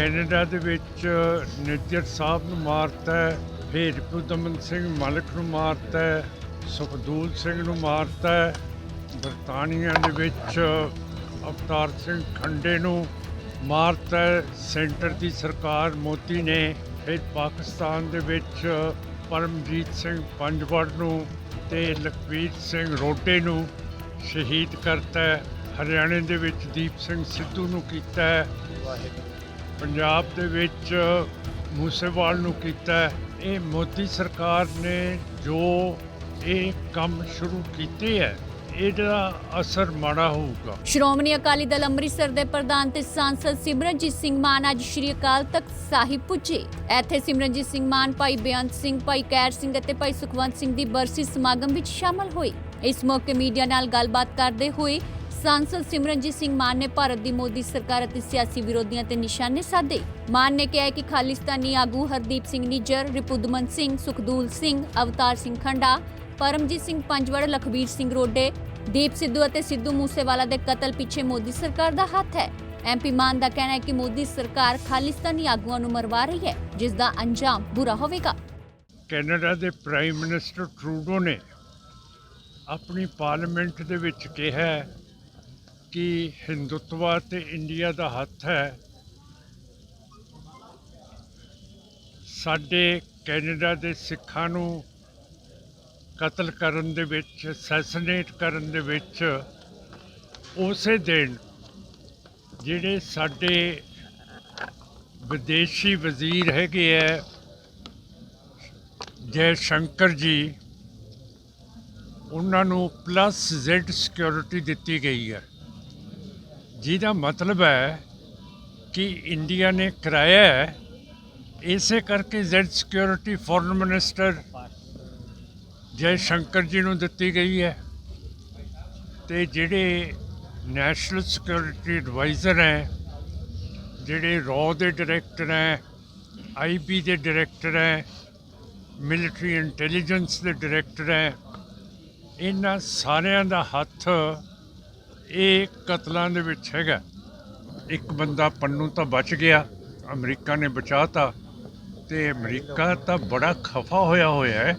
Canada ਦੇ ਵਿੱਚ ਨਿੱਜਰ ਸਾਹਿਬ ਨੂੰ ਮਾਰਤਾ ਹੈ, ਫਿਰ ਪੁਦਮਨ ਸਿੰਘ ਮਲਕ ਨੂੰ ਮਾਰਤਾ ਹੈ, ਸੁਖਦੂਲ ਸਿੰਘ ਨੂੰ ਮਾਰਤਾ ਹੈ, ਬਰਤਾਨੀਆ ਦੇ ਵਿੱਚ ਅਵਤਾਰ ਸਿੰਘ ਖੰਡੇ ਨੂੰ ਮਾਰਤਾ ਸੈਂਟਰ ਦੀ ਸਰਕਾਰ ਮੋਦੀ ਨੇ ਫਿਰ ਪਾਕਿਸਤਾਨ ਦੇ ਵਿੱਚ ਪਰਮਜੀਤ ਸਿੰਘ ਪੰਜਵੜ ਨੂੰ ਤੇ ਲਖਵੀਰ ਸਿੰਘ ਰੋਟੇ ਨੂੰ ਸ਼ਹੀਦ ਕਰਤਾ ਹਰਿਆਣੇ ਦੇ ਵਿੱਚ ਦੀਪ ਸਿੰਘ ਸਿੱਧੂ ਨੂੰ ਕੀਤਾ ਹੈ। ਪੰਜਾਬ ਦੇ ਵਿੱਚ ਮੂਸੇਵਾਲ ਨੂੰ ਕੀਤਾ ਇਹ ਮੋਦੀ ਸਰਕਾਰ ਨੇ ਜੋ ਇਹ ਕੰਮ ਸ਼ੁਰੂ ਕੀਤੇ ਹੈ, ਇਹਦਾ ਅਸਰ ਮਾੜਾ ਹੋਊਗਾ। ਸ਼੍ਰੋਮਣੀ ਅਕਾਲੀ ਦਲ ਅੰਮ੍ਰਿਤਸਰ ਦੇ ਪ੍ਰਧਾਨ ਤੇ ਸਾਂਸਦ ਸਿਮਰਨਜੀਤ ਸਿੰਘ ਮਾਨ ਅੱਜ ਸ਼੍ਰੀ ਅਕਾਲ ਤਖਤ ਸਾਹਿਬ ਪੁੱਜੇ। ਇੱਥੇ ਸਿਮਰਨਜੀਤ ਸਿੰਘ ਮਾਨ, ਭਾਈ ਬੇਅੰਤ ਸਿੰਘ, ਭਾਈ ਕੈਰ ਸਿੰਘ ਅਤੇ ਭਾਈ ਸੁਖਵੰਤ ਸਿੰਘ ਦੀ ਬਰਸੀ ਸਮਾਗਮ ਵਿੱਚ ਸ਼ਾਮਲ ਹੋਏ। ਇਸ ਮੌਕੇ ਮੀਡੀਆ ਨਾਲ ਗੱਲਬਾਤ ਕਰਦੇ ਹੋਏ ਸਾਂਸਦ ਸਿਮਰਨਜੀਤ ਸਿੰਘ ਮਾਨ ਨੇ ਭਾਰਤ ਦੀ ਮੋਦੀ ਸਰਕਾਰ ਅਤੇ ਸਿਆਸੀ ਵਿਰੋਧੀਆਂ ਤੇ ਨਿਸ਼ਾਨੇ ਸਾਧੇ ਮਾਨ ਨੇ ਕਿਹਾ ਕਿ ਖਾਲਿਸਤਾਨੀ ਆਗੂ ਹਰਦੀਪ ਸਿੰਘ ਨਿੱਜਰ ਰਿਪੁਦਮਨ ਸਿੰਘ ਸੁਖਦੂਲ ਸਿੰਘ ਅਵਤਾਰ ਸਿੰਘ ਖੰਡਾ ਪਰਮਜੀਤ ਸਿੰਘ ਪੰਜਵੜ ਲਖਬੀਰ ਸਿੰਘ ਰੋਡੇ ਦੀਪ ਸਿੱਧੂ ਅਤੇ ਸਿੱਧੂ ਮੂਸੇਵਾਲਾ ਦੇ ਕਤਲ ਪਿੱਛੇ ਮੋਦੀ ਸਰਕਾਰ ਦਾ ਹੱਥ ਹੈ ਐਮਪੀ ਮਾਨ ਦਾ ਕਹਿਣਾ ਹੈ ਕਿ ਮੋਦੀ ਸਰਕਾਰ ਖਾਲਿਸਤਾਨੀ ਆਗੂਆਂ ਨੂੰ ਮਰਵਾ ਰਹੀ ਹੈ ਜਿਸ ਦਾ ਅੰਜਾਮ ਬੁਰਾ ਹੋਵੇਗਾ ਕੈਨੇਡਾ ਦੇ ਪ੍ਰਾਈਮ ਮਿਨਿਸਟਰ ਟਰੂਡੋ ਨੇ ਆਪਣੀ ਪਾਰਲੀਮੈਂਟ ਦੇ ਵਿੱਚ ਕਿਹਾ ਕਿ ਹਿੰਦੁੱਤਵਾ ਤੇ ਇੰਡੀਆ ਦਾ ਹੱਥ ਹੈ। ਸਾਡੇ ਕੈਨੇਡਾ ਦੇ ਸਿੱਖਾਂ ਨੂੰ ਕਤਲ ਕਰਨ ਦੇ ਵਿੱਚ ਸੈਸਨੇਟ ਕਰਨ ਦੇ ਵਿੱਚ ਉਸੇ ਦਿਨ ਜਿਹੜੇ ਸਾਡੇ ਵਿਦੇਸ਼ੀ ਵਜ਼ੀਰ ਹੈਗੇ ਹੈ ਜੈ ਸ਼ੰਕਰ ਜੀ, ਉਹਨਾਂ ਨੂੰ ਪਲੱਸ ਜ਼ੈਡ ਸਿਕਿਉਰਿਟੀ ਦਿੱਤੀ ਗਈ ਹੈ। ਜਿਹਦਾ ਮਤਲਬ ਹੈ ਕਿ ਇੰਡੀਆ ਨੇ ਕਰਾਇਆ ਹੈ, ਇਸੇ ਕਰਕੇ Z security foreign minister Jai Shankar ji ਨੂੰ ਦਿੱਤੀ ਗਈ ਹੈ। ਤੇ ਜਿਹੜੇ ਨੈਸ਼ਨਲ ਸਿਕਿਉਰਿਟੀ ਐਡਵਾਈਜ਼ਰ ਹੈ, ਜਿਹੜੇ ਰॉ ਦੇ ਡਾਇਰੈਕਟਰ ਹੈ ਆਈਬੀ ਦੇ ਡਾਇਰੈਕਟਰ ਹੈ ਮਿਲਟਰੀ ਇੰਟੈਲੀਜੈਂਸ ਦੇ ਡਾਇਰੈਕਟਰ ਹੈ, ਇਹਨਾਂ ਸਾਰਿਆਂ ਦਾ ਹੱਥ ਇਹ ਕਤਲਾਂ ਦੇ ਵਿੱਚ ਹੈਗਾ। ਇੱਕ ਬੰਦਾ ਪੰਨੂ ਤਾਂ ਬਚ ਗਿਆ, ਅਮਰੀਕਾ ਨੇ ਬਚਾਤਾ ਤੇ ਅਮਰੀਕਾ ਤਾਂ ਬੜਾ ਖਫਾ ਹੋਇਆ ਹੋਇਆ ਹੈ।